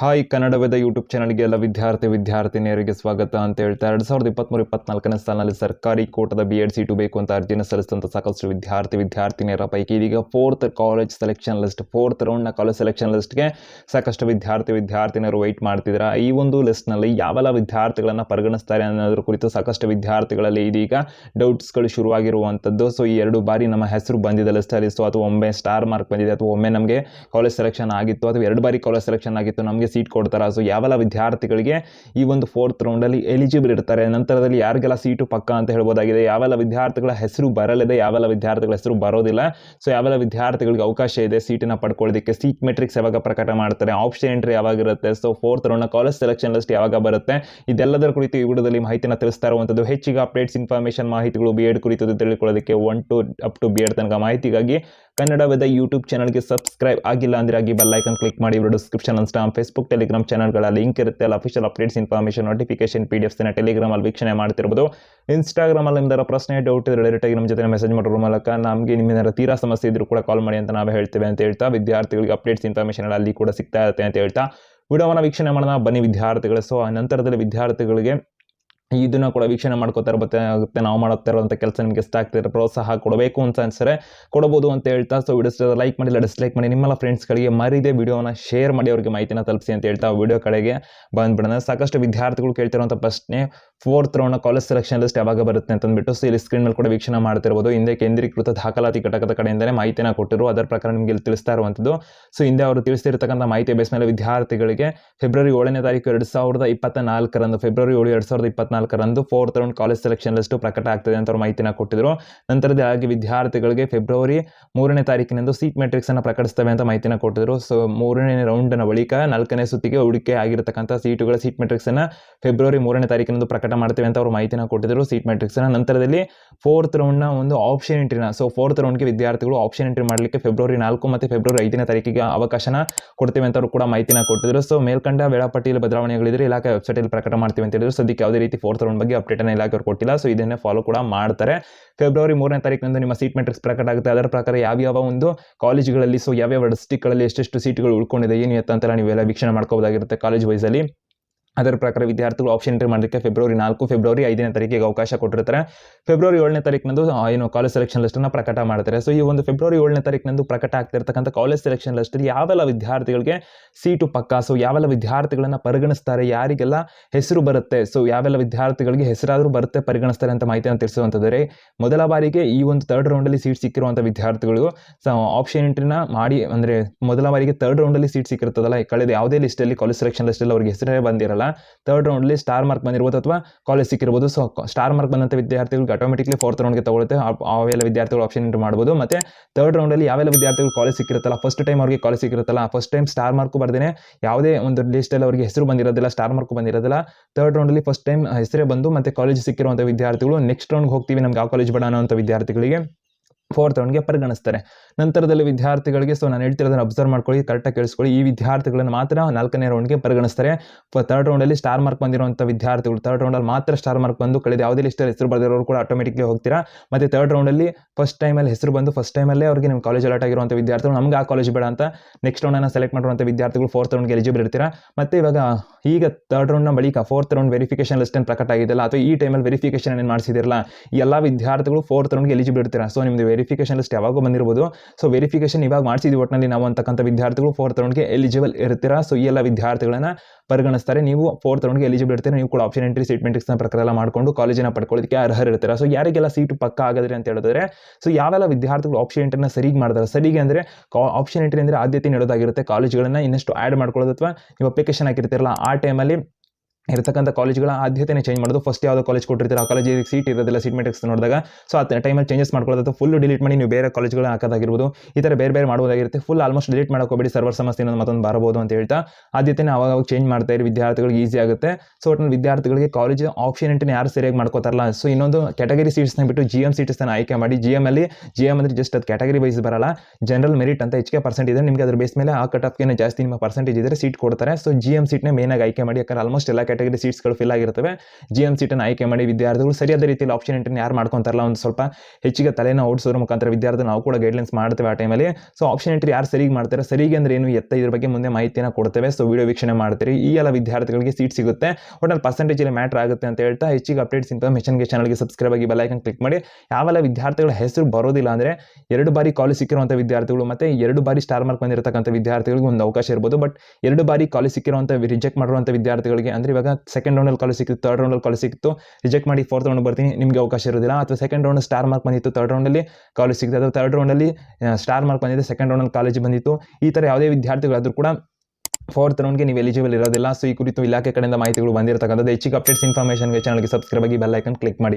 Hi Kannada Veda YouTube ಚಾನಲ್ಗೆ ಎಲ್ಲ ವಿದ್ಯಾರ್ಥಿ, ವಿದ್ಯಾರ್ಥಿನಿಯರಿಗೆ ಸ್ವಾಗತ ಅಂತ ಹೇಳ್ತಾ ಎರಡು ಸಾವಿರದ ಇಪ್ಪತ್ತ್ಮೂರು ಇಪ್ಪತ್ನಾಲ್ಕನೇ ಸಾಲಿನಲ್ಲಿ ಸರ್ಕಾರಿ ಕೋಟದ ಬಿ ಎಡ್ ಸೀಟು ಬೇಕು ಅಂತ ಅರ್ಜಿನ ಸಲ್ಲಿಸಿದಂಥ ಸಾಕಷ್ಟು ವಿದ್ಯಾರ್ಥಿ, ವಿದ್ಯಾರ್ಥಿನಿಯರ ಪೈಕಿ ಇದೀಗ fourth college selection list fourth ರೌಂಡ್ನ college selection ಲಿಸ್ಟ್ಗೆ ಸಾಕಷ್ಟು ವಿದ್ಯಾರ್ಥಿ, ವಿದ್ಯಾರ್ಥಿನಿಯರು ವೆಯ್ಟ್ ಮಾಡ್ತಿದ್ದಾರೆ? ಈ ಒಂದು ಲಿಸ್ಟ್ನಲ್ಲಿ ಯಾವೆಲ್ಲ ವಿದ್ಯಾರ್ಥಿಗಳನ್ನು ಪರಿಗಣಿಸ್ತಾರೆ ಅನ್ನೋದ್ರ ಕುರಿತು ಸಾಕಷ್ಟು ವಿದ್ಯಾರ್ಥಿಗಳಲ್ಲಿ ಇದೀಗ ಡೌಟ್ಸ್ಗಳು ಶುರುವಾಗಿರುವಂಥದ್ದು ಸೊ ಈ ಎರಡು ಬಾರಿ ನಮ್ಮ ಹೆಸರು ಬಂದಿದೆ ಲಿಸ್ಟಲ್ಲಿ ಸೊ ಅಥವಾ ಒಮ್ಮೆ ಸ್ಟಾರ್ ಮಾರ್ಕ್ ಬಂದಿದೆ. ಅಥವಾ ಒಮ್ಮೆ ನಮಗೆ ಕಾಲೇಜ್ ಸೆಲೆಕ್ಷನ್ ಆಗಿತ್ತು. ಅಥವಾ ಎರಡು ಬಾರಿ ಕಾಲೇಜ್ ಸೆಲೆಕ್ಷನ್ ಆಗಿತ್ತು. ನಮಗೆ ಸೀಟ್ ಕೊಡ್ತಾರೆ? ಸೊ ಯಾವೆಲ್ಲ ವಿದ್ಯಾರ್ಥಿಗಳಿಗೆ ಈ ಒಂದು ಫೋರ್ತ್ ರೌಂಡಲ್ಲಿ ಎಲಿಜಿಬಲ್ ಇರ್ತಾರೆ? ನಂತರದಲ್ಲಿ ಯಾರಿಗೆಲ್ಲ ಸೀಟು ಪಕ್ಕ ಅಂತ ಹೇಳ್ಬೋದಾಗಿದೆ? ಯಾವೆಲ್ಲ ವಿದ್ಯಾರ್ಥಿಗಳ ಹೆಸರು ಬರಲಿದೆ? ಯಾವೆಲ್ಲ ವಿದ್ಯಾರ್ಥಿಗಳ ಹೆಸರು ಬರೋದಿಲ್ಲ? ಸೊ ಯಾವೆಲ್ಲ ವಿದ್ಯಾರ್ಥಿಗಳಿಗೆ ಅವಕಾಶ ಇದೆ ಸೀಟನ್ನು ಪಡ್ಕೊಳ್ಳೋದಕ್ಕೆ ಸೀಟ್ ಮೆಟ್ರಿಕ್ಸ್ ಯಾವಾಗ ಪ್ರಕಟ ಮಾಡ್ತಾರೆ? ಆಪ್ಷನ್ ಎಂಟ್ರಿ ಯಾವಾಗಿರುತ್ತೆ ಸೊ ಫೋರ್ತ್ ರೌಂಡ್ನ ಕಾಲೇಜ್ ಸೆಲೆಕ್ಷನ್ ಲಿಸ್ಟ್ ಯಾವಾಗ ಬರುತ್ತೆ? ಇದೆಲ್ಲದರ ಕುರಿತು ಈ ವಿಡಿಯೋದಲ್ಲಿ ಮಾಹಿತಿನ ತಿಳಿಸ್ತಾ ಇರುವಂಥದ್ದು ಹೆಚ್ಚಿಗೆ ಅಪ್ಡೇಟ್ಸ್ ಇನ್ಫಾರ್ಮೇಷನ್ ಮಾಹಿತಿಗಳು ಬಿ ಎಡ್ ಕುರಿತು ತಿಳ್ಕೊಳ್ಳೋದಕ್ಕೆ one to up to B Ed ತನಕ ಮಾಹಿತಿಗಾಗಿ ಕನ್ನಡ ವೆದ ಯೂಟ್ಯೂಬ್ ಚಾನಲ್ಗೆ ಸಬ್ಸ್ಕ್ರೈಬ್ ಆಗಿಲ್ಲ ಅಂದರೆ ಆಗಿ ಬೆಲ್ಲೈಕನ್ ಕ್ಲಿಕ್ ಮಾಡಿ. ಡಿಸ್ಕ್ರಿಪ್ಷನ್ ಅನ್ಸ್ಟಾಮ್ ಫೇಸ್ಬುಕ್ ಟೆಲಿಗ್ರಾಮ್ ಚಾನಲ್ಗಳ ಲಿಂಕ್ ಇರುತ್ತೆ. ಅಲ್ಲಿ official updates information notification P D ಎಫ್ಸ್ನ ಟೆಲಿಗ್ರಾಮಲ್ಲಿ ವೀಕ್ಷಣೆ ಮಾಡ್ತಿರ್ಬೋದು. ಇನ್ಸ್ಟಾಗ್ರಾಮಲ್ಲಿ ನಿಮ್ದಾರ ಪ್ರಶ್ನೆ ಡೌಟ್ ಇದ್ರೆ ಡೈರೆಕ್ಟಾಗಿ ನಮ್ಮ ಜೊತೆ ಮೆಸೇಜ್ ಮಾಡೋದ್ರ ಮೂಲಕ. ನಮಗೆ ನಿಮ್ಮೇನಾರ ತೀರಾ ಸಮಸ್ಯೆ ಇದ್ರೂ ಕೂಡ ಕಾಲ್ ಮಾಡಿ ಅಂತ ನಾವು ಹೇಳ್ತೇವೆ ಅಂತ ಹೇಳ್ತಾ, ವಿದ್ಯಾರ್ಥಿಗಳಿಗೆ ಅಪ್ಡೇಟ್ಸ್ ಇನ್ಫಾರ್ಮೇಷನ್ ಅಲ್ಲಿ ಕೂಡ ಸಿಗ್ತಾ ಇರುತ್ತೆ ಅಂತ ಹೇಳ್ತಾ. ವಿಡಿಯೋವನ್ನು ವೀಕ್ಷಣೆ ಮಾಡೋಣ. ಬನ್ನಿ ವಿದ್ಯಾರ್ಥಿಗಳು. ಸೊ ಆ ನಂತರದಲ್ಲಿ ವಿದ್ಯಾರ್ಥಿಗಳಿಗೆ ಇದನ್ನು ಕೂಡ ವೀಕ್ಷಣೆ ಮಾಡ್ಕೋತಾ ಇರುತ್ತೆ ಆಗುತ್ತೆ, ನಾವು ಮಾಡುತ್ತಾ ಇರೋಂಥ ಕೆಲಸ ನಿಮಗೆ ಇಷ್ಟ ಆಗ್ತಿದ್ರೆ ಪ್ರೋತ್ಸಾಹ ಕೊಡಬೇಕು ಅಂತ ಅನ್ಸರೆ ಕೊಡಬಹುದು ಅಂತ ಹೇಳ್ತಾ ಸೊ ವಿಡಿಯೋಸ್ ಲೈಕ್ ಮಾಡಿಲ್ಲ ಡಿಸ್ಲೈಕ್ ಮಾಡಿ ನಿಮ್ಮೆಲ್ಲ ಫ್ರೆಂಡ್ಸ್ಗಳಿಗೆ ಮರಿದೆ ವಿಡಿಯೋನ ಶೇರ್ ಮಾಡಿ, ಅವರಿಗೆ ಮಾಹಿತಿನ ತಲುಪಿಸಿ ಅಂತ ಹೇಳ್ತಾ ವಿಡಿಯೋ ಕಡೆಗೆ ಬಂದ್ಬಿಡೋಣ. ಸಾಕಷ್ಟು ವಿದ್ಯಾರ್ಥಿಗಳು ಕೇಳ್ತಿರುವಂಥ ಪ್ರಶ್ನೆ ಫೋರ್ತ್ ರೌಂಡ್ನ ಕಾಲೇಜ್ ಸೆಲೆಕ್ಷನ್ ಲಿಸ್ಟ್ ಯಾವಾಗ ಬರುತ್ತೆ ಅಂತಂದ್ಬಿಟ್ಟು ಸೊ ಇಲ್ಲಿ ಸ್ಕ್ರೀನ್ ಮೇಲೆ ಕೂಡ ವೀಕ್ಷಣೆ ಮಾಡ್ತಿರ್ಬೋದು. ಹಿಂದೆ ಕೇಂದ್ರೀಕೃತ ದಾಖಲಾತಿ ಘಟಕದ ಕಡೆಯಿಂದಲೇ ಮಾಹಿತಿನ ಕೊಟ್ಟಿರು. ಅದರ ಪ್ರಕಾರ ನಿಮಗೆ ಇಲ್ಲಿ ತಿಳಿಸ್ತಾ ಇರುವಂಥದ್ದು. ಸೊ ಹಿಂದೆ ಅವರು ತಿಳಿಸಿರ್ತಕ್ಕಂಥ ಮಾಹಿತಿ ಬೇಸ್ ಮೇಲೆ ವಿದ್ಯಾರ್ಥಿಗಳಿಗೆ ಫೆಬ್ರವರಿ ಏಳನೇ ತಾರೀಕು ಎರಡು ಸಾವಿರದ ಇಪ್ಪತ್ತ ನಾಲ್ಕರಂದು ಫೆಬ್ರವರಿ ಏಳು ಎರಡು ಸಾವಿರದ ಇಪ್ಪತ್ನಾಲ್ಕರಂದು fourth round college selection list ಪ್ರಕಟ ಆಗ್ತದೆ ಅಂತ ಅವರು ಮಾಹಿತಿನ ಕೊಟ್ಟಿದ್ರು. ನಂತರದೇ ಹಾಗೆ ವಿದ್ಯಾರ್ಥಿಗಳಿಗೆ ಫೆಬ್ರವರಿ ಮೂರನೇ ತಾರೀಕಿನಂದು ಸೀಟ್ ಮೆಟ್ರಿಕ್ಸ್ ಅನ್ನು ಪ್ರಕಟಿಸ್ತವೆ ಅಂತ ಮಾಹಿತಿನ ಕೊಟ್ಟಿದ್ರು. ಸೊ ಮೂರನೇ ರೌಂಡ್ನ ಬಳಿಕ ನಾಲ್ಕನೇ ಸುತ್ತಿಗೆ ಹೂಡಿಕೆ ಆಗಿರತಕ್ಕಂಥ ಸೀಟುಗಳ ಸೀಟ್ ಮೆಟ್ರಿಕ್ಸ್ ಅನ್ನು ಫೆಬ್ರವರಿ ಮೂರನೇ ತಾರೀಕಿನಂದು ಪ್ರಕಟ ಮಾಡ್ತೇವೆ ಅಂತ ಅವರು ಮಾಹಿತಿನ ಕೊಟ್ಟಿದ್ರು ಸೀಟ್ ಮೆಟ್ರಿಕ್ಸ್ ಅನ್ನ. ನಂತರದಲ್ಲಿ ಫೋರ್ತ್ ರೌಂಡ್ನ ಒಂದು ಆಪ್ಷನ್ ಎಂಟ್ರಿನ ಸೊ ಫೋರ್ತ್ ರೌಂಡ್ಗೆ ವಿದ್ಯಾರ್ಥಿಗಳು ಆಪ್ಷನ್ ಎಂಟ್ರಿ ಮಾಡಲಿಕ್ಕೆ ಫೆಬ್ರವರಿ ನಾಲ್ಕು ಮತ್ತು ಫೆಬ್ರವರಿ ಐದನೇ ತಾರೀಕಿಗೆ ಅವಕಾಶನ ಕೊಡ್ತೇವೆ ಅಂತ ಅವರು ಕೂಡ ಮಾಹಿತಿನ ಕೊಟ್ಟಿದ್ರು. ಸೊ ಮೇಲ್ಕಂಡ ವೇಳಾಪಟ್ಟಿಯಲ್ಲಿ ಬದಲಾವಣೆಗಳಿದ್ರೆ ಇಲಾಖೆ ವೆಬ್ಸೈಟಲ್ಲಿ ಪ್ರಕಟ ಮಾಡ್ತೀವಿ ಅಂತ ಹೇಳಿದ್ರು. ಸದ್ಯಕ್ಕೆ ಯಾವುದೇ ರೀತಿ ಫೋರ್ತ್ ರೌಂಡ್ ಬಗ್ಗೆ ಅಪ್ಡೇಟನ್ನು ಇಲಾಖೆಯವರು ಕೊಟ್ಟಿಲ್ಲ. ಸೊ ಇದನ್ನೇ ಫಾಲೋ ಕೂಡ ಮಾಡ್ತಾರೆ. ಫೆಬ್ರವರಿ ಮೂರನೇ ತಾರೀಕಿನಿಂದ ನಿಮ್ಮ ಸೀಟ್ ಮೆಟ್ರಿಕ್ಸ್ ಪ್ರಕಟ ಆಗುತ್ತೆ. ಅದರ ಪ್ರಕಾರ ಯಾವ್ಯಾವ ಒಂದು ಕಾಲೇಜುಗಳಲ್ಲಿ ಸೊ ಯಾವ್ಯಾವ ಡಿಸ್ಟಿಕ್ಗಳಲ್ಲಿ ಎಷ್ಟೆಷ್ಟು ಸೀಟ್ಗಳು ಉಳ್ಕೊಂಡಿದೆ, ಏನು ಎತ್ತ ಅಂತ ನೀವೆಲ್ಲ ವೀಕ್ಷಣೆ ಮಾಡ್ಕೋಬೋದಾಗಿರುತ್ತೆ ಕಾಲೇಜ್ ವೈಸಲ್ಲಿ ಅದರ ಪ್ರಕಾರ ವಿದ್ಯಾರ್ಥಿಗಳು ಆಪ್ಷನ್ ಎಂಟ್ರಿ ಮಾಡೋದಕ್ಕೆ ಫೆಬ್ರವರಿ ನಾಲ್ಕು ಫೆಬ್ರವರಿ ಐದನೇ ತಾರೀಕಿಗೆ ಅವಕಾಶ ಕೊಟ್ಟಿರ್ತಾರೆ. ಫೆಬ್ರವರಿ ಏಳನೇ ತಾರೀಕಿನಂದು ಏನು ಕಾಲೇಜ್ ಸೆಲೆಕ್ಷನ್ ಲಿಸ್ಟನ್ನು ಪ್ರಕಟ ಮಾಡ್ತಾರೆ. ಸೊ ಈ ಒಂದು ಫೆಬ್ರವರಿ ಏಳನೇ ತಾರೀಕಿನಂದು ಪ್ರಕಟ ಆಗ್ತಿರ್ತಕ್ಕಂಥ ಕಾಲೇಜ್ ಸೆಲೆಕ್ಷನ್ ಲಿಸ್ಟಲ್ಲಿ ಯಾವೆಲ್ಲ ವಿದ್ಯಾರ್ಥಿಗಳಿಗೆ ಸೀಟು ಪಕ್ಕಾ? ಸೊ ಯಾವೆಲ್ಲ ವಿದ್ಯಾರ್ಥಿಗಳನ್ನು ಪರಿಗಣಿಸ್ತಾರೆ? ಯಾರಿಗೆಲ್ಲ ಹೆಸರು ಬರುತ್ತೆ? ಸೊ ಯಾವೆಲ್ಲ ವಿದ್ಯಾರ್ಥಿಗಳಿಗೆ ಹೆಸರಾದರೂ ಬರುತ್ತೆ, ಪರಿಗಣಿಸ್ತಾರೆ ಅಂತ ಮಾಹಿತಿಯನ್ನು ತಿಳಿಸುವಂಥದ್ದರೆ ಮೊದಲ ಬಾರಿಗೆ ಈ ಒಂದು ತರ್ಡ್ ರೌಂಡಲ್ಲಿ ಸೀಟ್ ಸಿಕ್ಕಿರುವಂಥ ವಿದ್ಯಾರ್ಥಿಗಳು, ಸೊ ಆಪ್ಷನ್ ಎಂಟ್ರಿನ ಮಾಡಿ, ಅಂದರೆ ಮೊದಲ ಬಾರಿಗೆ ತರ್ಡ್ ರೌಂಡಲ್ಲಿ ಸೀಟ್ ಸಿಕ್ಕಿರ್ತದಲ್ಲ, ಕಳೆದ ಯಾವುದೇ ಲಿಸ್ಟಲ್ಲಿ ಕಾಲೇಜ್ ಸೆಲೆಕ್ಷನ್ ಲಿಸ್ಟಲ್ಲಿ ಅವ್ರಿಗೆ ಹೆಸರೇ ಬಂದಿರಲ್ಲ. ತರ್ಡ್ ರೌಂಡಲ್ಲಿ ಸ್ಟಾರ್ ಮಾರ್ಕ್ ಬಂದಿರ್ಬೋದು ಅಥವಾ ಕಾಲೇಜ್ ಸಿಕ್ಕಿರ್ಬೋದು. ಸೊ ಸ್ಟಾರ್ ಮಾರ್ಕ್ ಬಂದಂಥ ವಿದ್ಯಾರ್ಥಿಗಳಿಗೆ ಆಟೋಮೆಟಿಕ್ಲಿ ಫೋರ್ತ್ ರೌಂಡ್ಗೆ ತಗೊಳುತ್ತೆ. ಅವೆಲ್ಲ ವಿದ್ಯಾರ್ಥಿಗಳು ಆಪ್ಷನ್ ಇಂಟ್ರ್ ಮಾಡ್ಬೋದು. ಮತ್ತು ತರ್ಡ್ ರೌಂಡಲ್ಲಿ ಯಾವೆಲ್ಲ ವಿದ್ಯಾರ್ಥಿಗಳು ಕಾಲೇಜ್ ಸಿಕ್ಕಿರುತ್ತಲ್ಲ? ಫಸ್ಟ್ ಟೈಮ್ ಅವ್ರಿಗೆ ಕಾಲೇಜ್ ಸಿಕ್ಕಿರುತ್ತಲ್ಲ. ಫಸ್ಟ್ ಟೈಮ್ ಸ್ಟಾರ್ ಮಾರ್ಕು ಬರ್ದೇನೆ ಯಾವುದೇ ಒಂದು ಲಿಸ್ಟಲ್ಲಿ ಅವರಿಗೆ ಹೆಸರು ಬಂದಿರೋದಿಲ್ಲ ಸ್ಟಾರ್ ಮಾರ್ಕು ಬಂದಿರೋದಿಲ್ಲ. ತರ್ಡ್ ರೌಂಡಲ್ಲಿ ಫಸ್ಟ್ ಟೈಮ್ ಹೆಸರೇ ಬಂದು ಮತ್ತು ಕಾಲೇಜ್ ಸಿಕ್ಕಿರುವಂಥ ವಿದ್ಯಾರ್ಥಿಗಳು ನೆಕ್ಸ್ಟ್ ರೌಂಡ್ಗೆ ಹೋಗ್ತೀವಿ ನಮ್ಗೆ ಯಾವ ಕಾಲೇಜ್ ಬಡ ಅನ್ನೋಂಥ ವಿದ್ಯಾರ್ಥಿಗಳಿಗೆ ಫೋರ್ತ್ ರೌಂಡ್ಗೆ ಪರಿಗಣಿಸ್ತಾರೆ. ನಂತರದಲ್ಲಿ ವಿದ್ಯಾರ್ಥಿಗಳಿಗೆ ಸೊ ನಾನು ಹೇಳ್ತಿರೋದನ್ನು ಅಬ್ಸರ್ವ್ ಮಾಡ್ಕೊಳ್ಳಿ ಕರೆಕ್ಟಾಗಿ ಕೇಳಿಸ್ಕೊಳ್ಳಿ. ಈ ವಿದ್ಯಾರ್ಥಿಗಳನ್ನು ಮಾತ್ರ ನಾಲ್ಕನೇ ರೌಂಡ್ಗೆ ಪರಿಗಣಿಸ್ತಾರೆ. ತರ್ಡ್ ರೌಂಡಲ್ಲಿ ಸ್ಟಾರ್ ಮಾರ್ಕ್ ಬಂದಿರುವಂಥ ವಿದ್ಯಾರ್ಥಿಗಳು ತರ್ಡ್ ರೌಂಡಲ್ಲಿ ಮಾತ್ರ ಸ್ಟಾರ್ ಮಾರ್ಕ್ ಬಂದು ಕಳೆದ ಯಾವುದೇ ಲಿಸ್ಟಲ್ಲಿ ಹೆಸರು ಬರೆದಿರೋರು ಕೂಡ ಆಟೋಮೆಟಿಕ್ಲಿ ಹೋಗ್ತೀರಾ? ಮತ್ತು ಥರ್ಡ್ ರೌಂಡಲ್ಲಿ ಫಸ್ಟ್ ಟೈಮಲ್ಲಿ ಹೆಸರು ಬಂದು ಫಸ್ಟ್ ಟೈಮಲ್ಲೇ ಅವರಿಗೆ ನಿಮ್ಮ ಕಾಲೇಜ್ ಅಲಾಟ್ ಆಗಿರುವಂಥ ವಿದ್ಯಾರ್ಥಿಗಳು, ನಮ್ಗೆ ಆ ಕಾಲೇಜ್ ಬೇಡ ಅಂತ ನೆಕ್ಸ್ಟ್ ರೌಂಡನ್ನು ಸೆಲೆಕ್ಟ್ ಮಾಡುವಂಥ ವಿದ್ಯಾರ್ಥಿಗಳು ಫೋರ್ತ್ ರೌಂಡ್ಗೆ ಎಲಿಜಿಬಲ್ ಇರ್ತೀರಾ? ಮತ್ತು ಇವಾಗ ಈಗ ತರ್ಡ್ ರೌಂಡ್ನ ಬಳಿಕ ಫೋರ್ತ್ ರೌಂಡ್ ವೆರಿಫಿಕೇಶನ್ ಲಿಸ್ಟ್ ಏನು ಪ್ರಕಟ ಆಗಿದೆಯಲ್ಲ, ಅಥವಾ ಈ ಟೈಮಲ್ಲಿ ವೆರಿಫಿಕೇಶನ್ ಏನು ಮಾಡಿಸಿದಿರಲ್ಲ ಎಲ್ಲ ವಿದ್ಯಾರ್ಥಿಗಳು ಫೋರ್ತ್ ರೌಂಡ್ಗೆ ಎಲಿಜಿಬಲ್ ಇರ್ತೀರಾ? ಸೊ ನಿಮ್ಮದು ವೆರಿಫಿಕೇಶನ್ ಲಿಸ್ಟ್ ಯಾವಾಗೂ ಬಂದಿರ್ಬೋದು. ಸೊ ವೆರಿಫಿಕೇಶನ್ ಇವಾಗ ಮಾಡಿಸಿದ್ವಿ ಒಟ್ಟಿನಲ್ಲಿ ನಾವು ಅಂತಕ್ಕಂಥ ವಿದ್ಯಾರ್ಥಿಗಳು ಫೋರ್ತ್ ರೌಂಡ್ಗೆ ಎಲಿಜಿಬಲ್ ಇರ್ತೀರಾ? ಸೊ ಈ ಎಲ್ಲ ವಿದ್ಯಾರ್ಥಿಗಳನ್ನ ಪರಿಗಣಿಸ್ತಾರೆ. ನೀವು ಫೋರ್ತ್ ರೌಂಡ್ಗೆ ಎಲಿಜಿಬಲ್ ಇರ್ತೀರಾ? ನೀವು ಕೂಡ ಆಪ್ಷನ್ ಎಂಟ್ರಿ ಸೀಟ್ ಮೆಟ್ರಿಕ್ಸ್ನ ಪ್ರಕಾರ ಎಲ್ಲ ಮಾಡಿಕೊಂಡು ಕಾಲೇಜಿನ ಪಡ್ಕೊಳ್ಳೋದಕ್ಕೆ ಅರ್ಹರಿರ್ತೀರಾ? ಸೊ ಯಾರಿಗೆಲ್ಲ ಸೀಟ್ ಪಕ್ಕ ಆಗದ್ರಿ ಅಂತ ಹೇಳಿದ್ರೆ ಸೊ ಯಾವೆಲ್ಲ ವಿದ್ಯಾರ್ಥಿಗಳು ಆಪ್ಷನ್ ಎಂಟ್ರಿನ ಸರಿಗೆ ಮಾಡಿದ್ರೆ ಸರಿಗೆ ಅಂದರೆ ಆಪ್ಷನ್ ಎಂಟ್ರಿ ಅಂದರೆ ಆದ್ಯತೆ ನೀಡೋದಾಗಿರುತ್ತೆ. ಕಾಲೇಜುಗಳನ್ನು ಇನ್ನಷ್ಟು ಆ್ಯಡ್ ಮಾಡ್ಕೊಳ್ಳೋದು ಅಥವಾ ನೀವು ಅಪ್ಲಿಕೇಶನ್ ಹಾಕಿರ್ತೀರಲ್ಲ, ಆ ಟೈಮಲ್ಲಿ ಇರತಕ್ಕಂಥ ಕಾಲೇಜ್ಗಳ ಆದ್ಯತೆನೇ ಚೇಂಜ್ ಮಾಡೋದು. ಫಸ್ಟ್ ಯಾವುದೋ ಕಾಲೇಜ್ ಕೊಟ್ಟಿರ್ತಾರೆ, ಆ ಕಾಲೇಜಿಗೆ ಸೀಟ್ ಇರೋದಿಲ್ಲ ಸೀಟ್ ಮೆಟ್ರಿಕ್ಸ್ ನೋಡಿದಾಗ. ಸೊ ಆ ಟೈಮಲ್ಲಿ ಚೇಂಜಸ್ ಮಾಡ್ಕೊಳ್ಳೋದು ಫುಲ್ ಡಿಲೀಟ್ ಮಾಡಿ ನೀವು ಬೇರೆ ಕಾಲೇಜ್ಗಳ ಹಾಕೋದಾಗಿರ್ಬೋದು. ಈ ಥರ ಬೇರೆ ಬೇರೆ ಮಾಡೋದಾಗಿರುತ್ತೆ ಫುಲ್ ಆಲ್ಮೋಸ್ಟ್ ಡಿಲೀಟ್ ಮಾಡೋಕೋಬೇಡಿ ಸರ್ವರ್ ಸಮಸ್ಯೆ ಇನ್ನೊಂದು ಮತ್ತೊಂದು ಬರಬಹುದು ಅಂತ ಹೇಳ್ತಾ. ಆದ್ಯತೆನೇ ಅವಾಗ ಚೇಂಜ್ ಮಾಡ್ತಾ ಇರಿ, ವಿದ್ಯಾರ್ಥಿಗಳಿಗೆ ಈಸಿ ಆಗುತ್ತೆ. ಸೊ ಒಟ್ಟಿನಲ್ಲಿ ವಿದ್ಯಾರ್ಥಿಗಳಿಗೆ ಕಾಲೇಜ್ ಆಪ್ಷನ್ ಎಂಟಿನ ಯಾರು ಸರಿಯಾಗಿ ಮಾಡ್ಕೋತಾರಲ್ಲ. ಸೊ ಇನ್ನೊಂದು ಕ್ಯಾಟಗರಿ ಸೀಟ್ಸ್ನ ಬಿಟ್ಟು ಜಿ ಎಂ ಸೀಟ್ಸ್ನ ಆಯ್ಕೆ ಮಾಡಿ. ಜಿ ಎಂ ಅಲ್ಲಿ ಜಿ ಎಂ ಅಂದರೆ ಜಸ್ಟ್ ಅದು ಕ್ಯಾಟಗರಿ ವೈಸ್ ಬರಲ್ಲ. ಜನರಲ್ ಮೆರಿಟ್ ಅಂತ ಹೆಚ್ಚಿಗೆ ಪರ್ಸೆಂಟ್ ಇದೆ. ನಿಮಗೆ ಅದ್ರ ಬೇಸ್ ಮೇಲೆ ಆ ಕಟ್ ಆಫ್ಗೆ ಜಾಸ್ತಿ ನಿಮ್ಮ ಪರ್ಸೆಂಟೇಜ್ ಇದ್ದರೆ ಸೀಟ್ ಕೊಡ್ತಾರೆ. ಸೊ ಜಿ ಎಂ ಸೀಟ್ನೇ ಮೇನಾಗಿ ಆಯ್ಕೆ ಮಾಡಿ. ಯಾಕಂದ್ರೆ ಆಲ್ಮೋಸ್ಟ್ ಎಲ್ಲ ಕ್ಯಾಟಗರಿ ಸೀಟ್ಸ್ ಸೀಟ್ಸ್ಗಳು ಫಿಲ್ ಆಗಿರ್ತವೆ ಜಿ ಎಂ ಸೀಟನ್ನು ಆಯ್ಕೆ ಮಾಡಿ ವಿದ್ಯಾರ್ಥಿಗಳು ಸರಿಯಾದ ರೀತಿಯಲ್ಲಿ ಆಪ್ಷನ್ ಎಂಟ್ರಿನ ಯಾರು ಮಾಡ್ಕೊಂತಾರಲ್ಲ ಒಂದು ಸ್ವಲ್ಪ ಹೆಚ್ಚಿಗೆ ತಲೆನ ಓಡಿಸೋದ್ರ ಮುಖಾಂತರ ವಿದ್ಯಾರ್ಥಿ ನಾವು ಕೂಡ ಗೈಡ್ಲೈನ್ಸ್ ಮಾಡ್ತೇವೆ ಆ ಟೈಮಲ್ಲಿ ಸೊ ಆಪ್ಷನ್ ಎಂಟ್ರಿ ಯಾರು ಸರಿಗೆ ಮಾಡ್ತಾರೆ, ಸರಿಗೆ ಅಂದ್ರೆ ಏನು ಎತ್ತ ಇದ್ರ ಬಗ್ಗೆ ಮುಂದೆ ಮಾಹಿತಿಯನ್ನು ಕೊಡ್ತೇವೆ. ಸೊ ವಿಡಿಯೋ ವೀಕ್ಷಣೆ ಮಾಡ್ತೀರಿ. ಈ ಎಲ್ಲ ವಿದ್ಯಾರ್ಥಿಗಳಿಗೆ ಸೀಟ್ ಸಿಗುತ್ತೆ. ಒಟ್ಟಲ್ಲಿ ಪರ್ಸೆಂಟೇಜ್ ಇಲ್ಲಿ ಮ್ಯಾಟ್ರ್ ಆಗುತ್ತೆ ಅಂತ ಹೇಳ್ತಾ ಹೆಚ್ಚಿಗೆ ಅಪ್ಡೇಟ್ಸ್ ಇನ್ಫಾರ್ಮೇಷನ್ಗೆ ಚಾನಲ್ಗೆ ಸಬ್ಸ್ಕ್ರೈಬ್ ಆಗಿ ಬೆಲೈಕನ್ ಕ್ಲಿಕ್ ಮಾಡಿ. ಯಾವೆಲ್ಲ ವಿದ್ಯಾರ್ಥಿಗಳ ಹೆಸರು ಬರೋದಿಲ್ಲ ಅಂದರೆ ಎರಡು ಬಾರಿ ಕಾಲೇಜ್ ಸಿಕ್ಕಿರುವಂಥ ವಿದ್ಯಾರ್ಥಿಗಳು ಮತ್ತು ಎರಡು ಬಾರಿ ಸ್ಟಾರ್ ಮಾರ್ಕ್ ಬಂದಿರತಕ್ಕಂಥ ವಿದ್ಯಾರ್ಥಿಗಳಿಗೆ ಒಂದು ಅವಕಾಶ ಇರ್ಬೋದು. ಬಟ್ ಎರಡು ಬಾರಿ ಕಾಲೇಜ್ ಸಿಕ್ಕಿರುವಂಥ ರಿಜೆಕ್ಟ್ ಮಾಡಿರುವಂಥ ವಿದ್ಯಾರ್ಥಿಗಳಿಗೆ ಅಂದರೆ ಇವಾಗ ಸೆಕೆಂಡ್ ರೌಂಡಲ್ಲಿ ಕಾಲೇಜ್ ಸಿಕ್ಕಿತ್ತು ತರ್ಡ್ ರೌಂಡಲ್ಲಿ ಕಾಲೇಜ್ ಸಿಕ್ಕಿತ್ತು ರಿಜೆಕ್ಟ್ ಮಾಡಿ ಫೋರ್ತ್ ರೌಂಡ್ ಬರ್ತೀನಿ, ನಿಮಗೆ ಅವಕಾಶ ಇರೋದಿಲ್ಲ. ಅಥವಾ ಸೆಕೆಂಡ್ ರೌಂಡ್ ಸ್ಟಾರ್ ಮಾರ್ಕ್ ಬಂದಿತ್ತು ತರ್ಡ್ ರೌಂಡಲ್ಲಿ ಕಾಲೇಜ್ ಸಿಕ್ತು ಅಥವಾ ತರ್ಡ್ ರೌಂಡಲ್ಲಿ ಸ್ಟಾರ್ ಮಾರ್ಕ್ ಬಂದಿದೆ ಸೆಕೆಂಡ್ ರೌಂಡಲ್ಲಿ ಕಾಲೇಜ್ ಬಂದಿತ್ತು. ಈ ಥರ ಯಾವುದೇ ವಿದ್ಯಾರ್ಥಿಗಳಾದರೂ ಕೂಡ ಫೋರ್ತ್ ರೌಂಡ್ಗೆ ನೀವು ಎಲಿಜಿಬಲ್ ಇರೋದಿಲ್ಲ. ಸೊ ಈ ಕುರಿತು ಇಲಾಖೆ ಕಡೆಯಿಂದ ಮಾಹಿತಿಗಳು ಬಂದಿರತಕ್ಕಂಥದ್ದು. ಹೆಚ್ಚಿಗೆ ಅಪ್ಡೇಟ್ಸ್ ಇನ್ಫಾರ್ಮೇಷನ್ಗೆ ಚಾನಲ್ಗೆ ಸಬ್ಸ್ಕ್ರೈಬ್ ಆಗಿ ಬೆಲ್ ಐಕನ್ ಕ್ಲಿಕ್ ಮಾಡಿ.